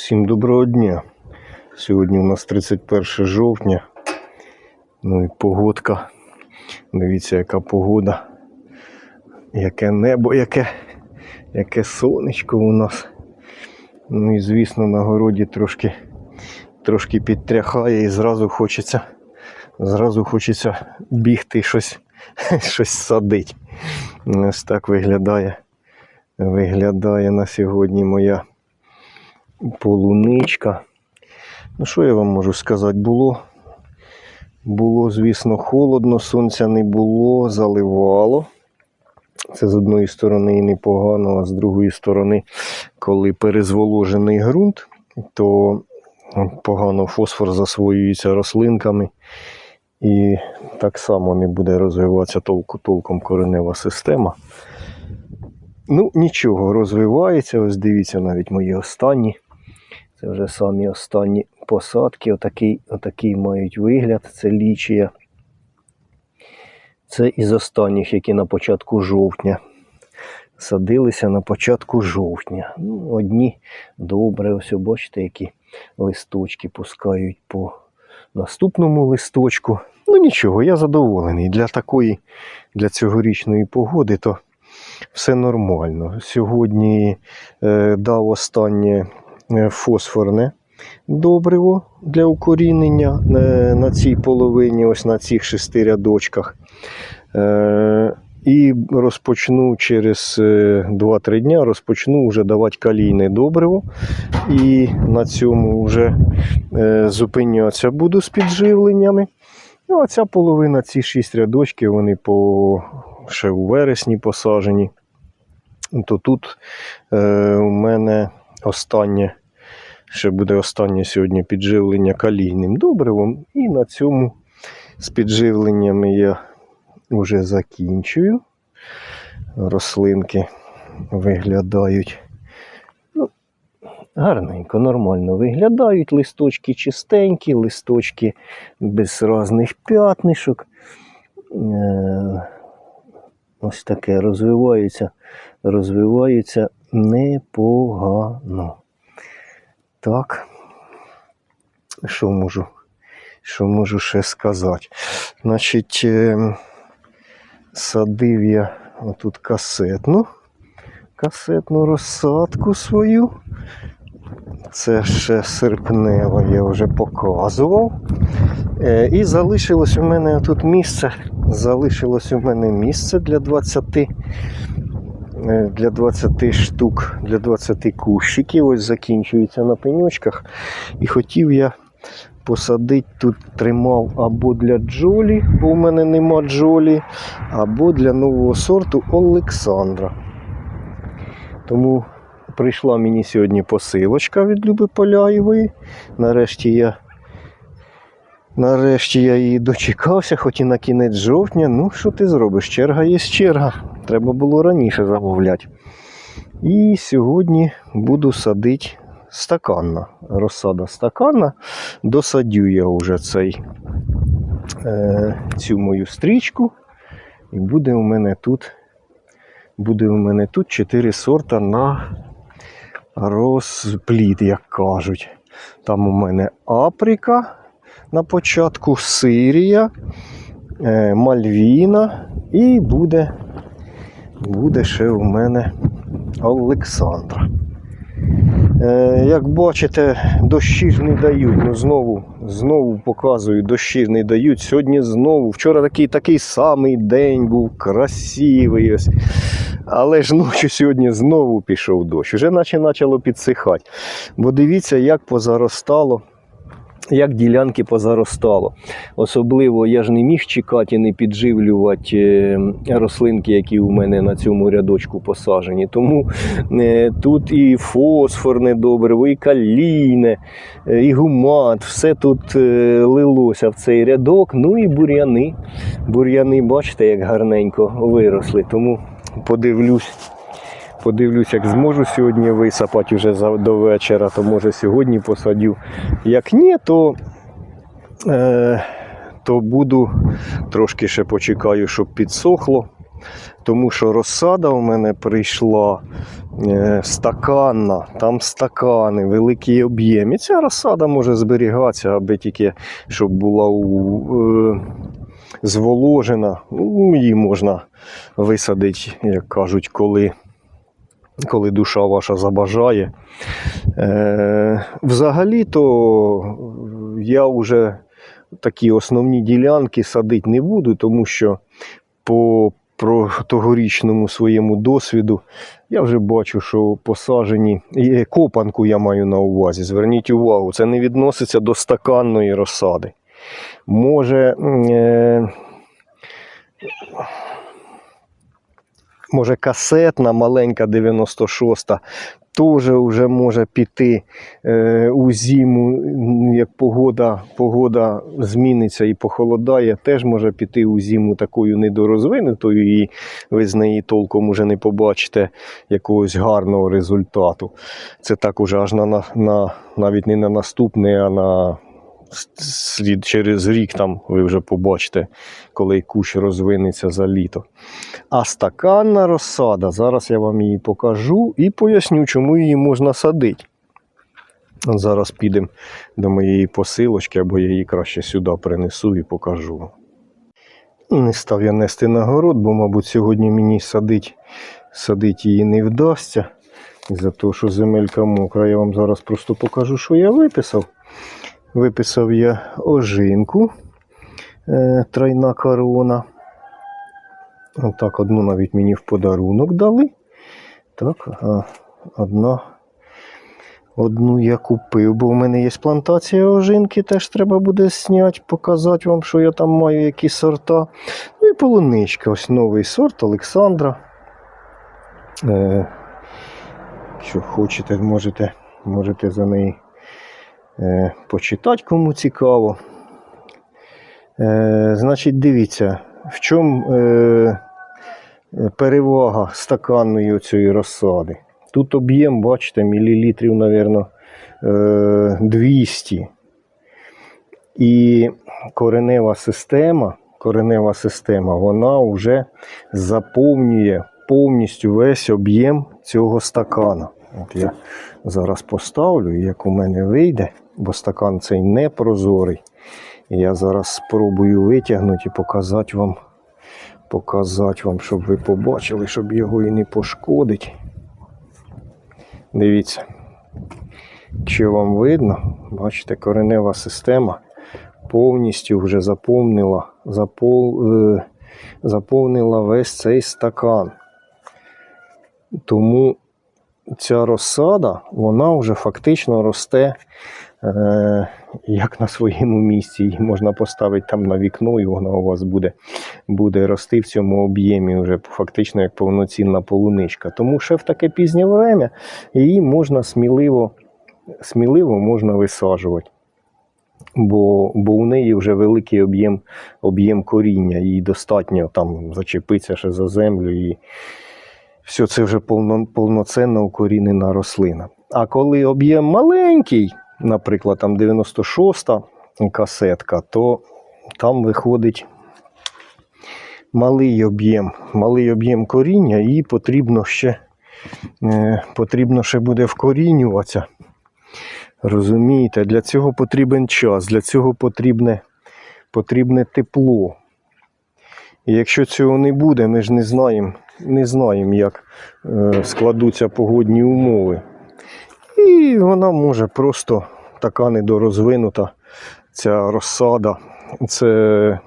Всім доброго дня. Сьогодні у нас 31 жовтня. Ну і погодка. Дивіться, яка погода. Яке небо, яке, яке сонечко у нас. Ну і звісно, на городі трошки, трошки підтряхає і зразу хочеться, зразу хочеться бігти щось, щось садити. Ось так виглядає, виглядає на сьогодні моя полуничка. Ну, що я вам можу сказати? Було, було, звісно, холодно, сонця не було, заливало. Це з одної сторони і непогано, а з другої сторони, коли перезволожений ґрунт, то погано фосфор засвоюється рослинками. І так само не буде розвиватися толку, толком коренева система. Ну, нічого, розвивається. Ось дивіться навіть мої останні. Це вже самі останні посадки. Отакий, отакий мають вигляд. Це лічія. Це із останніх, які на початку жовтня. Садилися на початку жовтня. Ну, одні добре, ось бачите, які листочки пускають по наступному листочку. Ну нічого, я задоволений. Для такої, для цьогорічної погоди, то все нормально. Сьогодні е, дав останнє фосфорне добриво для укорінення е, на цій половині, ось на цих шести рядочках. Е, і розпочну через е, 2-3 дня розпочну вже давати калійне добриво. І на цьому вже е, зупинятися буду з підживленнями. Ну, а ця половина, ці 6 рядочків, вони по ще у вересні посаджені. То тут е, у мене останнє, ще буде останнє сьогодні підживлення калійним добривом. І на цьому з підживленнями я вже закінчую. Рослинки виглядають ну, гарненько, нормально виглядають. Листочки чистенькі, листочки без різних п'ятнишок. Е, Ось таке розвиваються, розвиваються непогано. Так. Що можу, що можу ще сказати? Значить, е, садив я отут касетну, касетну розсадку свою. Це ще серпнева я вже показував. Е, І залишилось у мене тут місце. Залишилось у мене місце для 20, е, для 20 штук, для 20 кущиків. Ось закінчується на пеньочках. І хотів я посадити тут тримав або для джолі, бо у мене нема джолі, або для нового сорту Олександра. Тому прийшла мені сьогодні посилочка від Люби Поляєвої. Нарешті я, нарешті я її дочекався, хоч і на кінець жовтня. Ну, що ти зробиш? Черга є черга. Треба було раніше замовляти. І сьогодні буду садити стаканна. Розсада стаканна. Досадю я вже цей, е, цю мою стрічку. І буде у мене тут буде у мене тут 4 сорта на розплід, як кажуть. Там у мене Априка на початку, Сирія, е, Мальвіна і буде, буде ще у мене Олександра. Е, Як бачите, дощі ж не дають. Ну, знову, знову показую, дощі не дають. Сьогодні знову. Вчора такий такий самий день був красивий. Ось. Але ж ночі сьогодні знову пішов дощ. Вже наче почало підсихати. Бо дивіться, як позаростало. Як ділянки позаростало. Особливо я ж не міг чекати і не підживлювати е, рослинки, які у мене на цьому рядочку посаджені. Тому е, тут і фосфорне добриво, і калійне, е, і гумат, все тут лилося в цей рядок. Ну і бур'яни. Бур'яни, бачите, як гарненько виросли. Тому подивлюсь. Подивлюсь, як зможу сьогодні висапати вже до вечора, то може сьогодні посадю. Як ні, то, е, то буду трошки ще почекаю, щоб підсохло. Тому що розсада у мене прийшла е, стаканна, там стакани, великий об'єм. І ця розсада може зберігатися, аби тільки щоб була у, е, зволожена. Ну, її можна висадити, як кажуть, коли, коли душа ваша забажає. Е, взагалі-то я вже такі основні ділянки садити не буду, тому що по про тогорічному своєму досвіду я вже бачу, що посаджені і копанку я маю на увазі. Зверніть увагу, це не відноситься до стаканної розсади. Може, е, може касетна маленька 96-та теж вже може піти е, у зиму, як погода, погода зміниться і похолодає, теж може піти у зиму такою недорозвинутою, і ви з неї толком уже не побачите якогось гарного результату. Це так уже аж на, на, на навіть не на наступний, а на слід через рік там ви вже побачите, коли кущ розвинеться за літо. А стаканна розсада, зараз я вам її покажу і поясню, чому її можна садити. Зараз підемо до моєї посилочки, або я її краще сюди принесу і покажу. Не став я нести на город, бо, мабуть, сьогодні мені садить, садить її не вдасться. Із-за того, що земелька мокра, я вам зараз просто покажу, що я виписав. Виписав я ожинку, е, тройна корона. Отак, одну навіть мені в подарунок дали. Так, а одна. Одну я купив, бо в мене є плантація ожинки, теж треба буде зняти, показати вам, що я там маю, які сорта. Ну і полуничка, ось новий сорт Олександра. Е, що хочете, можете, можете за неї е, почитати, кому цікаво. Е, значить, дивіться, в чому е, перевага стаканної цієї розсади. Тут об'єм, бачите, мілілітрів, мабуть, е, 200. І коренева система, коренева система, вона вже заповнює повністю весь об'єм цього стакана. От я зараз поставлю, як у мене вийде, бо стакан цей не прозорий. Я зараз спробую витягнути і показати вам, показати вам, щоб ви побачили, щоб його і не пошкодить. Дивіться, якщо вам видно, бачите, коренева система повністю вже заповнила, запов, е, заповнила весь цей стакан. Тому ця розсада, вона вже фактично росте як на своєму місці. Її можна поставити там на вікно, і вона у вас буде, буде рости в цьому об'ємі вже фактично як повноцінна полуничка. Тому ще в таке пізнє время її можна сміливо, сміливо можна висаджувати. Бо, бо у неї вже великий об'єм об'єм коріння, їй достатньо там зачепитися ще за землю і все це вже повно, повноцінно укорінена рослина. А коли об'єм маленький, наприклад, там 96-та касетка, то там виходить малий об'єм, малий об'єм коріння, і потрібно ще, е, потрібно ще буде вкорінюватися. Розумієте, для цього потрібен час, для цього потрібне, потрібне тепло. І якщо цього не буде, ми ж не знаємо, не знаємо, як е, складуться погодні умови. І вона може просто така недорозвинута, ця розсада. Це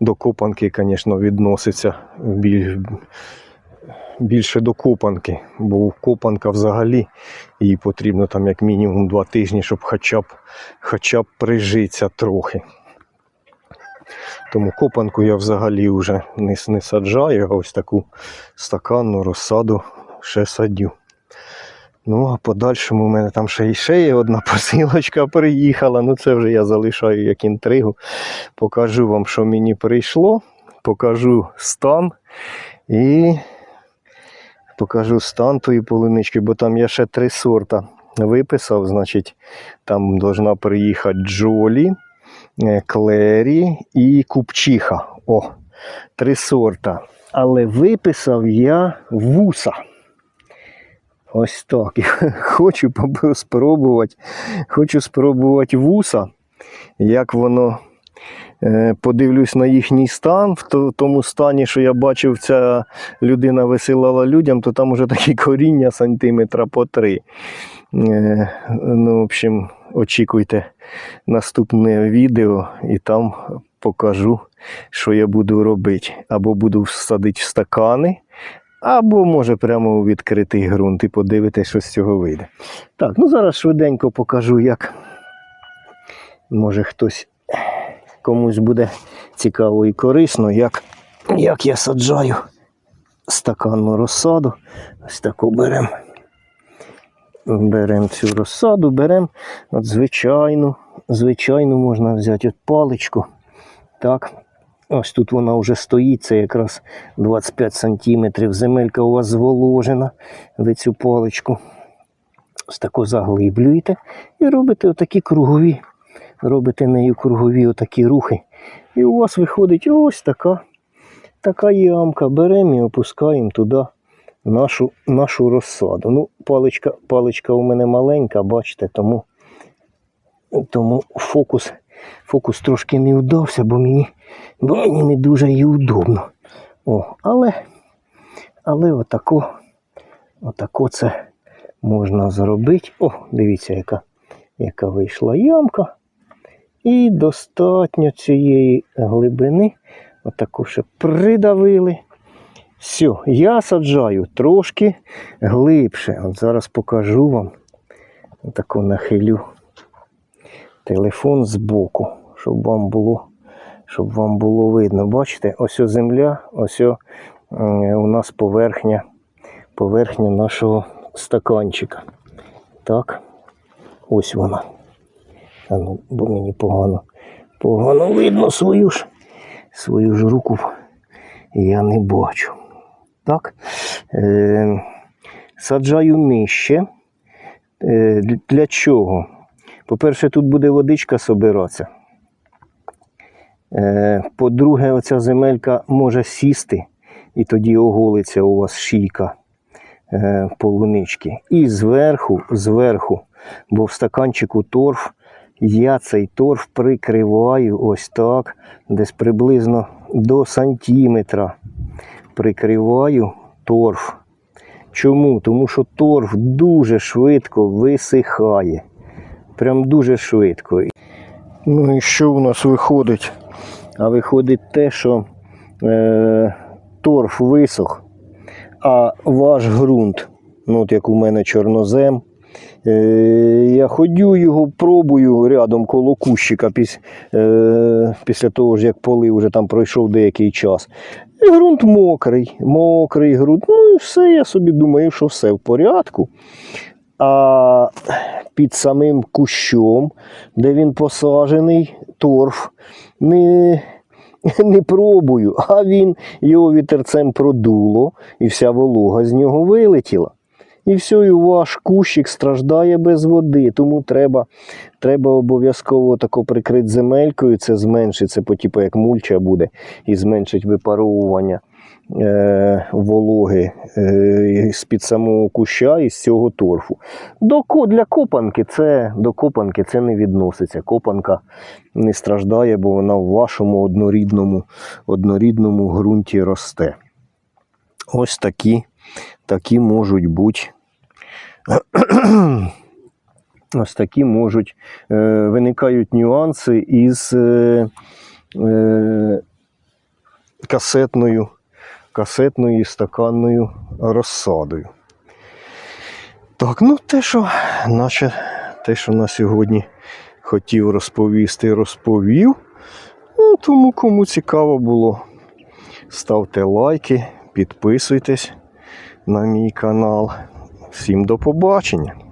до копанки, звісно, відноситься біль, більше до копанки, бо копанка взагалі їй потрібно там як мінімум два тижні, щоб хоча б, хоча б прижитися трохи. Тому копанку я взагалі вже не, не саджаю, а ось таку стаканну розсаду ще садю. Ну, а подальшому у мене там ще і ще є одна посилочка приїхала. Ну, це вже я залишаю як інтригу. Покажу вам, що мені прийшло, покажу стан і покажу стан тої полунички, бо там я ще три сорта виписав. Значить, там должна приїхати Джолі, е, Клері і Купчиха. О, три сорта. Але виписав я вуса. Ось так. Хочу спробувати. Хочу спробувати вуса, як воно. Е, Подивлюсь на їхній стан, в тому стані, що я бачив, ця людина висилала людям, то там уже такі коріння сантиметра по три. Е, Ну, в общем, очікуйте наступне відео і там покажу, що я буду робити. Або буду садити в стакани, або може прямо у відкритий ґрунт і подивитися, що з цього вийде. Так, ну зараз швиденько покажу, як може хтось комусь буде цікаво і корисно, як, як я саджаю стаканну розсаду. Ось таку беремо. Беремо цю розсаду, беремо от звичайну, звичайну можна взяти от паличку. Так. Ось тут вона вже стоїть, це якраз 25 сантиметрів. Земелька у вас зволожена. Ви цю паличку ось таку заглиблюєте і робите отакі кругові. Робите нею кругові отакі рухи. І у вас виходить ось така, така ямка. Беремо і опускаємо туди нашу, нашу розсаду. Ну, паличка, паличка у мене маленька, бачите, тому, тому фокус, фокус трошки не вдався, бо мені, бо мені не дуже і удобно. О, але, але отако, отако це можна зробити. О, дивіться, яка, яка вийшла ямка. І достатньо цієї глибини. Отаку ще придавили. Все, я саджаю трошки глибше. От зараз покажу вам. Отаку нахилю телефон збоку, щоб вам було, щоб вам було видно. Бачите, ось о земля, ось о, е, у нас поверхня, поверхня нашого стаканчика. Так, ось вона. А ну, бо мені погано, погано видно свою ж, свою ж руку я не бачу. Так. Е, саджаю нижче. Е, для- чого? По-перше, тут буде водичка собиратися. Е, по-друге, оця земелька може сісти, і тоді оголиться у вас шийка е, полунички. І зверху, зверху, бо в стаканчику торф, я цей торф прикриваю ось так, десь приблизно до сантиметра. Прикриваю торф. Чому? Тому що торф дуже швидко висихає. Прям дуже швидко. Ну і що у нас виходить? А виходить те, що е, торф висох, а ваш ґрунт, ну от як у мене чорнозем, е, я ходю його, пробую рядом коло кущика піс, е, після того ж, як полив вже там пройшов деякий час. І ґрунт мокрий, мокрий ґрунт. Ну і все, я собі думаю, що все в порядку. А під самим кущом, де він посаджений, торф, не, не пробую, а він його вітерцем продуло, і вся волога з нього вилетіла. І все, і ваш кущик страждає без води, тому треба, треба обов'язково тако прикрити земелькою, це зменшить, це по типу як мульча буде, і зменшить випаровування е, вологи е, з-під самого куща і з цього торфу. До, для копанки це, до копанки це не відноситься. Копанка не страждає, бо вона в вашому однорідному, однорідному ґрунті росте. Ось такі, такі можуть бути. Ось такі можуть е, виникають нюанси із е, е, касетною, касетною і стаканною розсадою. Так, ну те, що наче те, що на сьогодні хотів розповісти, розповів. Ну, тому кому цікаво було, ставте лайки, підписуйтесь на мій канал. Всім до побачення!